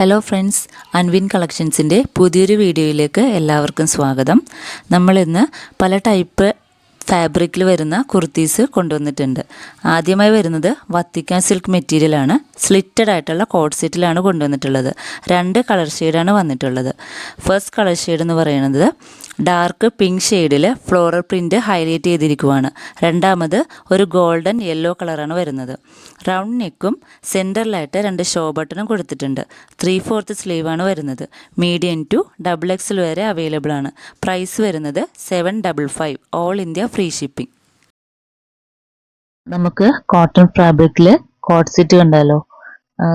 Hello friends Anvin കളക്ഷൻസിന്റെ പുതിയൊരു വീഡിയോയിലേക്ക് എല്ലാവർക്കും സ്വാഗതം. നമ്മളിന്ന് പല ടൈപ്പ് ഫാബ്രിക്കിൽ വരുന്ന കുർത്തീസ് കൊണ്ടുവന്നിട്ടുണ്ട്. ആദ്യമായി വരുന്നത് വത്തിക്കാൻ സിൽക്ക് മെറ്റീരിയലാണ് സ്ലിറ്റഡ് ആയിട്ടുള്ള കോഡ് സെറ്റിലാണ് കൊണ്ടുവന്നിട്ടുള്ളത്. രണ്ട് കളർ ഷെയ്ഡാണ് വന്നിട്ടുള്ളത്. ഫസ്റ്റ് കളർ ഷെയ്ഡ് എന്ന് പറയുന്നത് ഡാർക്ക് പിങ്ക് ഷെയ്ഡിൽ ഫ്ലോറൽ പ്രിന്റ് ഹൈലൈറ്റ് ചെയ്തിരിക്കുവാണ്. രണ്ടാമത് ഒരു ഗോൾഡൻ യെല്ലോ കളറാണ് വരുന്നത്. റൗണ്ട് നെക്കും സെന്ററിലായിട്ട് രണ്ട് ഷോ ബട്ടണും കൊടുത്തിട്ടുണ്ട്. ത്രീ ഫോർത്ത് സ്ലീവാണ് വരുന്നത്. മീഡിയം ടു ഡബിൾ എക്സിൽ വരെ അവൈലബിൾ ആണ്. പ്രൈസ് വരുന്നത് seven double five. All India free shipping. നമുക്ക് കോട്ടൺ ഫാബ്രിക്കിൽ കോട്ട് സെറ്റ് കണ്ടാലോ?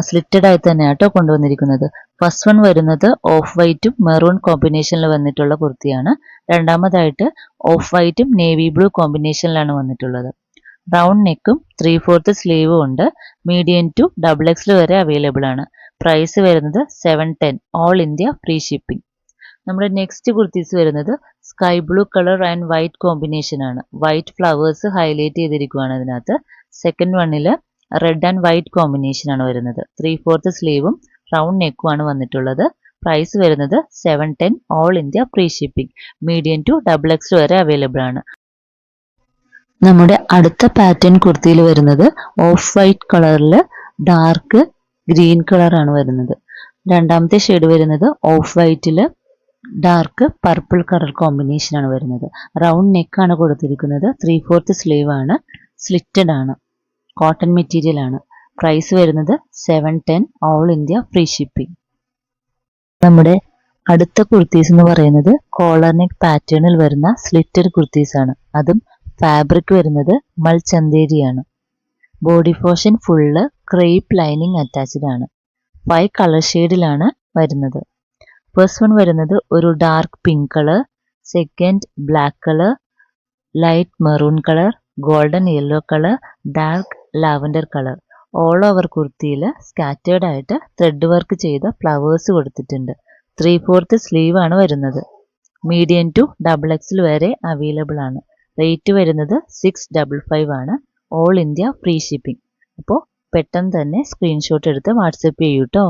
സ്ലിറ്റഡ് ആയി തന്നെയാണ് കേട്ടോ കൊണ്ടുവന്നിരിക്കുന്നത്. ഫസ്റ്റ് വൺ വരുന്നത് ഓഫ് വൈറ്റും മെറൂൺ കോമ്പിനേഷനിൽ വന്നിട്ടുള്ള കുർത്തിയാണ്. രണ്ടാമതായിട്ട് ഓഫ് വൈറ്റും നേവി ബ്ലൂ കോമ്പിനേഷനിലാണ് വന്നിട്ടുള്ളത്. റൗണ്ട് നെക്കും ത്രീ ഫോർത്ത് സ്ലീവും ഉണ്ട്. മീഡിയം ടു ഡബിൾ എക്സിൽ വരെ അവൈലബിൾ ആണ്. പ്രൈസ് വരുന്നത് seven ten all India free shipping നമ്മുടെ നെക്സ്റ്റ് കുർത്തീസ് വരുന്നത് sky blue colour and white combination ആണ്. വൈറ്റ് ഫ്ലവേഴ്സ് ഹൈലൈറ്റ് ചെയ്തിരിക്കുകയാണ് അതിനകത്ത്. സെക്കൻഡ് വണ്ണിൽ റെഡ് ആൻഡ് വൈറ്റ് കോമ്പിനേഷൻ ആണ് വരുന്നത്. ത്രീ ഫോർത്ത് സ്ലീവും റൗണ്ട് നെക്കും ആണ് വന്നിട്ടുള്ളത്. പ്രൈസ് വരുന്നത് seven ten all India free shipping medium to double X വരെ അവൈലബിൾ ആണ്. നമ്മുടെ അടുത്ത പാറ്റേൺ കുർത്തിയിൽ വരുന്നത് ഓഫ് വൈറ്റ് കളറിൽ ഡാർക്ക് ഗ്രീൻ കളറാണ് വരുന്നത്. രണ്ടാമത്തെ ഷെയ്ഡ് വരുന്നത് ഓഫ് വൈറ്റിൽ ഡാർക്ക് പർപ്പിൾ കളർ കോമ്പിനേഷൻ ആണ് വരുന്നത്. റൗണ്ട് നെക്ക് ആണ് കൊടുത്തിരിക്കുന്നത്. ത്രീ ഫോർത്ത് സ്ലീവ് ആണ്. സ്ലിറ്റഡ് ആണ്. കോട്ടൺ മെറ്റീരിയൽ ആണ്. പ്രൈസ് വരുന്നത് seven ten all India free shipping നമ്മുടെ അടുത്ത കുർത്തീസ് എന്ന് പറയുന്നത് കോളർ നെക്ക് പാറ്റേണിൽ വരുന്ന സ്ലിറ്റഡ് കുർത്തീസ് ആണ്. അതും ഫാബ്രിക് വരുന്നത് മൾ ചന്തേരിയാണ് body portion full crepe lining attached ആണ്. ഫൈവ് കളർ ഷെയ്ഡിലാണ് വരുന്നത്. ഫസ്റ്റ് വൺ വരുന്നത് ഒരു dark pink colour second black colour light maroon colour golden yellow colour dark lavender colour. All over കുർത്തിയിൽ scattered ആയിട്ട് ത്രെഡ് വർക്ക് ചെയ്ത flowers കൊടുത്തിട്ടുണ്ട്. Three fourth sleeve ആണ് വരുന്നത്. മീഡിയം ടു ഡബിൾ എക്സിൽ വരെ അവൈലബിൾ ആണ്. റേറ്റ് വരുന്നത് സിക്സ് ഡബിൾ ഫൈവ് ആണ്. ഓൾ ഇന്ത്യ ഫ്രീ ഷിപ്പിംഗ് അപ്പോൾ പെട്ടെന്ന് തന്നെ സ്ക്രീൻഷോട്ട് എടുത്ത് വാട്സപ്പ് ചെയ്യൂ കേട്ടോ